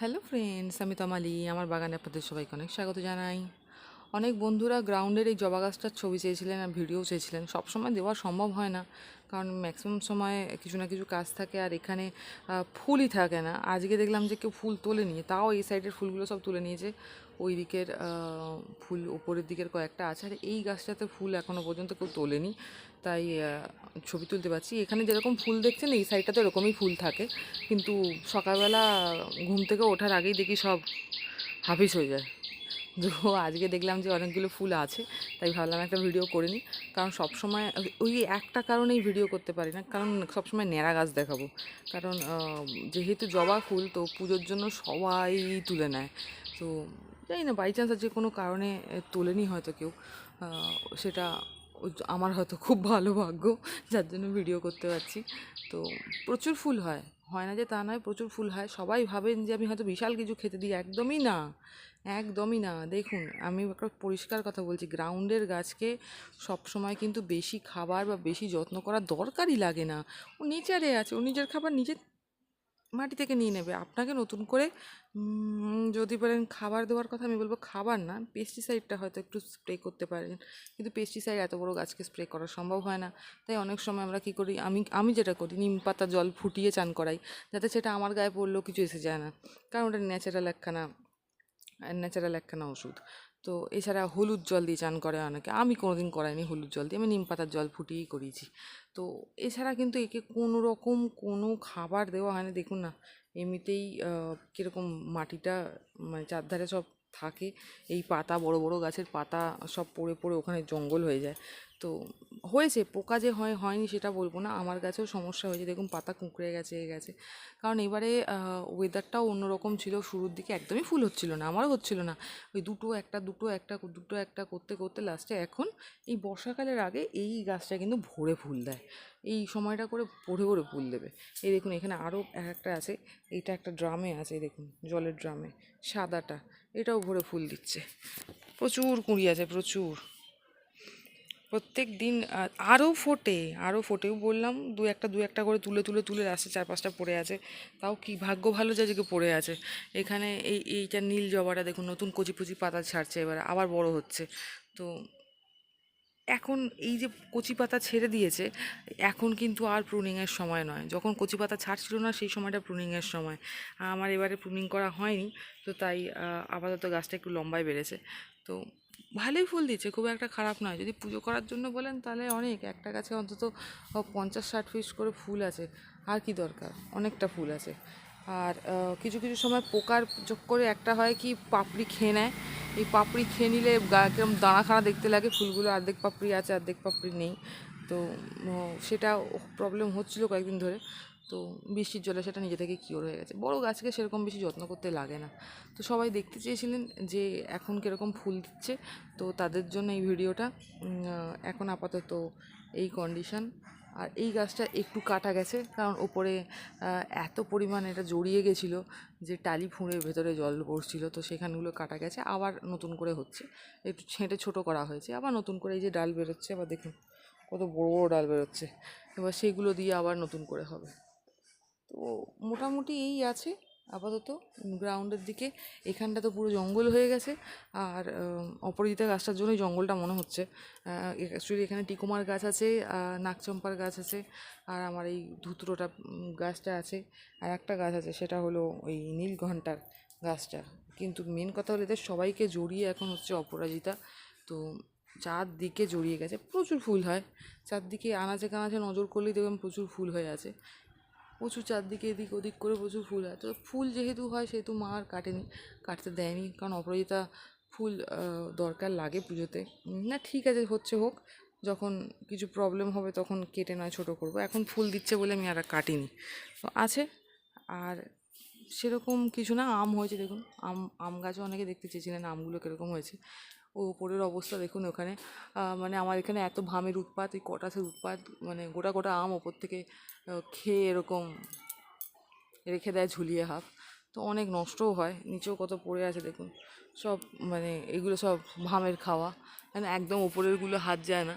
Hello friends আমি তমালি আমার বাগানে আপনাদের সবাইকে অনেক স্বাগত জানাই। অনেক বন্ধুরা গ্রাউন্ডের এই জবা গাছটার ছবি চেয়েছিলেন আর ভিডিও চেয়েছিলেন। সব সময় দেওয়া সম্ভব হয় না, কারণ ম্যাক্সিমাম সময় কিছু না কিছু কাজ থাকে আর এখানে ফুলই থাকে না। আজকে দেখলাম যে কেউ ফুল তোলে নিয়ে তাও এই সাইডের ফুলগুলো সব তুলে নিয়েছে। ওই দিকের ফুল ওপরের দিকের কয়েকটা আছে আর এই গাছটাতে ফুল এখনও পর্যন্ত কেউ তোলেনি, তাই ছবি তুলতে পারছি। এখানে যেরকম ফুল দেখছেন, এই সাইডটাতে এরকমই ফুল থাকে। কিন্তু সকালবেলা ঘুম থেকে ওঠার আগেই দেখি সব হাফিস হয়ে যায়। তো আজকে দেখলাম যে অনেকগুলো ফুল আছে, তাই ভাবলাম একটা ভিডিও করে নিই। কারণ সবসময় ওই একটা কারণেই ভিডিও করতে পারি না, কারণ সবসময় ন্যাড়া গাছ দেখাবো। কারণ যেহেতু জবা ফুল, তো পুজোর জন্য সবাই তুলে নেয়। তো জানি না বাই চান্স যে কোনো কারণে তোলেনি হয়তো কেউ। সেটা আমার হয়তো খুব ভালো ভাগ্য, যার জন্য ভিডিও করতে পারছি। তো প্রচুর ফুল হয়। হয় না যে তা নয়, প্রচুর ফুল হয়। সবাই ভাবেন যে আমি হয়তো বিশাল কিছু খেতে দিই, একদমই না। একদমই না। দেখুন, আমি একটা পরিষ্কার কথা বলছি, গ্রাউন্ডের গাছকে সবসময় কিন্তু বেশি খাবার বা বেশি যত্ন করার দরকারই লাগে না। ও নেচারে আছে, ও নিজের খাবার নিজে মাটি থেকে নিয়ে নেবে। আপনাকে নতুন করে যদি বলেন খাবার দেওয়ার কথা আমি বলব খাবার না পেস্টিসাইডটা হয়তো একটু স্প্রে করতে পারেন। কিন্তু পেস্টিসাইড এত বড় গাছকে স্প্রে করা সম্ভব হয় না। তাই অনেক সময় আমরা কী করি, আমি আমি যেটা করি, নিম পাতা জল ফুটিয়ে চান করাই, যাতে সেটা আমার গায়ে পড়লেও কিছু এসে যায় না। কারণ ওটা ন্যাচারাল একখানা ন্যাচারাল একখানা ওষুধ। তো এছাড়া হলুদ জল দিয়ে চান করে অনেকে। আমি কোনোদিন করাইনি হলুদ জল দিয়ে, আমি নিম পাতার জল ফুটিয়েই করিয়েছি তো এছাড়া কিন্তু একে কোনো রকম কোনো খাবার দেওয়া হয় না দেখুন না, এমনিতেই কীরকম মাটিটা মানে চারধারে সব থাকে, এই পাতা, বড় বড় গাছের পাতা সব পড়ে পড়ে ওখানে জঙ্গল হয়ে যায়। তো হয়েছে, পোকা যে হয়, হয়নি সেটা বলব না। আমার গাছেও সমস্যা হয়েছে। দেখুন, পাতা কুঁকড়ে গেছে, এ গেছে। কারণ এবারে ওয়েদারটাও অন্যরকম ছিল। শুরুর দিকে একদমই ফুল হচ্ছিল না, আমারও হচ্ছিল না। ওই দুটো একটা দুটো একটা দুটো একটা করতে করতে লাস্টে এখন এই বর্ষাকালের আগে এই গাছটা কিন্তু ভরে ফুল দেয়। এই সময়টা করে ভরে ভরে ফুল দেবে। এই দেখুন, এখানে আরও এক একটা আছে। এইটা একটা ড্রামে আছে দেখুন, জলের ড্রামে, সাদাটা। এটাও ভরে ফুল দিচ্ছে। প্রচুর কুঁড়ি আছে, প্রচুর। প্রত্যেক দিন আরও ফোটে, আরও ফোটেও বললাম, দু একটা দু একটা করে তুলে তুলে তুলে রাস্তা চার পাঁচটা পড়ে আছে। তাও কি ভাগ্য ভালো যে আজকে পড়ে আছে। এখানে এই, এইটা নীল জবাটা দেখুন, নতুন কচি কচি পাতা ছাড়ছে এবার, আবার বড় হচ্ছে। তো এখন এই যে কচি পাতা ছেড়ে দিয়েছে, এখন কিন্তু আর প্রুনিংয়ের সময় নয়। যখন কচি পাতা ছাড়ছিল না, সেই সময়টা প্রুনিংয়ের সময়। আমার এবারে প্রুনিং করা হয়নি, তো তাই আপাতত গাছটা একটু লম্বায় বেড়েছে। তো ভালোই ফুল দিচ্ছে, খুব একটা খারাপ নয়। যদি পুজো করার জন্য বলেন তাহলে অনেক, একটা গাছে অন্তত পঞ্চাশ ষাট পিস করে ফুল আছে। আর কি দরকার? অনেকটা ফুল আছে। আর কিছু কিছু সময় পোকার চোখ করে একটা হয় কি পাপড়ি খেয়ে নেয়। এই পাপড়ি খেয়ে নিলে কিরম দানাখানা দেখতে লাগে, ফুলগুলো অর্ধেক পাপড়ি আছে, অর্ধেক পাপড়ি নেই। তো সেটা প্রবলেম হচ্ছিল কয়েকদিন ধরে। তো বৃষ্টির জলে সেটা নিজে থেকে কিওর হয়ে গেছে। বড় গাছকে সেরকম বেশি যত্ন করতে লাগে না। তো সবাই দেখতে চেয়েছিলেন যে, এখন কীরকম ফুল দিচ্ছে। তো তাদের জন্য এই ভিডিওটা এখন আপাতত এই কন্ডিশন আর এই গাছটা একটু কাটা গেছে, কারণ ওপরে এত পরিমাণ এটা জড়িয়ে গেছিল যে টালি ফুঁড়ে ভেতরে জল পড়ছিল। তো সেখানগুলো কাটা গেছে, আবার নতুন করে হচ্ছে। একটু ছেঁটে ছোট করা হয়েছে, আবার নতুন করে এই যে ডাল বেরোচ্ছে আবার দেখুন। কত বড় বড় ডাল বেরোচ্ছে। এবার সেগুলো দিয়ে আবার নতুন করে হবে। তো মোটামুটি এই আছে আপাতত। গ্রাউন্ডের দিকে এখানটা তো পুরো জঙ্গল হয়ে গেছে। আর অপরাজিতা গাছটার জন্যই জঙ্গলটা মনে হচ্ছে। অ্যাকচুয়ালি এখানে টিকুমার গাছ আছে নাকচম্পার গাছ আছে, আর আমার এই ধুতুরোটা গাছটা আছে। আর একটা গাছ আছে, সেটা হলো ওই নীলঘণ্টার গাছটা। কিন্তু মেন কথা হলো এদের সবাইকে জড়িয়ে এখন হচ্ছে অপরাজিতা। তো চারদিকে জড়িয়ে গেছে, প্রচুর ফুল হয়। চারদিকে আনাচে কানাচে নজর করলেই দেখবেন প্রচুর ফুল হয়ে আছে। প্রচুর চারদিকে এদিক ওদিক করে প্রচুর ফুল হয়। তো ফুল যেহেতু হয়, সেহেতু মা আর কাটেনি, কাটতে দেয়নি। কারণ অপরাজিতা ফুল দরকার লাগে পুজোতে। না, ঠিক আছে, হচ্ছে হোক। যখন কিছু প্রবলেম হবে তখন কেটে নয়, ছোটো করব। এখন ফুল দিচ্ছে বলে আমি আর কাটিনি। তো আছে। আর সেরকম কিছু না, আম হয়েছে দেখুন। আম আম গাছও অনেকে দেখতে চেয়েছিলেন, আমগুলো কীরকম হয়েছে। ও ওপরের অবস্থা দেখুন ওখানে। মানে আমার এখানে এত ভামের উৎপাত, এই কটাসের উৎপাত মানে গোটা গোটা আম ওপর থেকে খেয়ে এরকম রেখে দেয় ঝুলিয়ে হাফ। তো অনেক নষ্টও হয়, নিচেও কত পড়ে আছে দেখুন। সব মানে এগুলো সব ভামের খাওয়া মানে একদম ওপরেরগুলো হাত যায় না।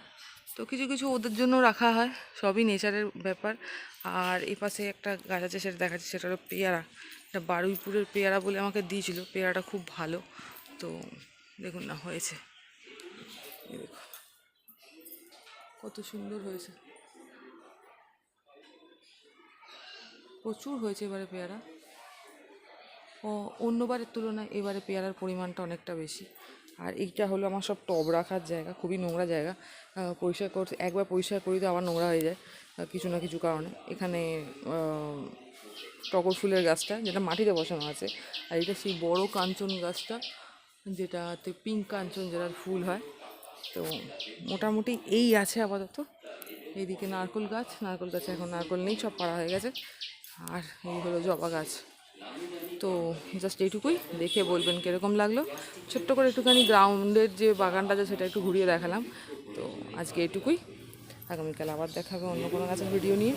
তো কিছু কিছু ওদের জন্য রাখা হয়, সবই নেচারের ব্যাপার। আর এই পাশে একটা গাছ আছে সেটা দেখাচ্ছে, সেটা হলো পেয়ারা। এটা বারুইপুরের পেয়ারা বলে আমাকে দিয়েছিল, পেয়ারাটা খুব ভালো। তো দেখুন না, হয়েছে। কত সুন্দর হয়েছে। প্রচুর হয়েছে এবারে পেয়ারা। ও, অন্যবারের তুলনায় এবারে পেয়ারার পরিমাণটা অনেকটা বেশি। আর এইটা হলো আমার সব টব রাখার জায়গা, খুবই নোংরা জায়গা। পরিষ্কার করতে, একবার পরিষ্কার করি তো আবার নোংরা হয়ে যায় কিছু না কিছু কারণে। এখানে টগর ফুলের গাছটা, যেটা মাটিতে বসানো আছে। আর এটা সেই বড় কাঞ্চন গাছটা যেটাতে পিঙ্ক কাঞ্চন যেটার ফুল হয়। তো মোটামুটি এই আছে আপাতত। এইদিকে নারকোল গাছ, নারকোল গাছে এখন নারকোল নেই, সব পাড়া হয়ে গেছে। আর এই হলো জবা গাছ। তো জাস্ট এইটুকুই, দেখে বলবেন কীরকম লাগল। ছোট্ট করে একটুখানি গ্রাউন্ডের যে বাগানটা আছে, সেটা একটু ঘুরিয়ে দেখালাম। তো আজকে এইটুকুই। আগামীকাল আবার দেখা হবে অন্য কোনো গাছের ভিডিও নিয়ে।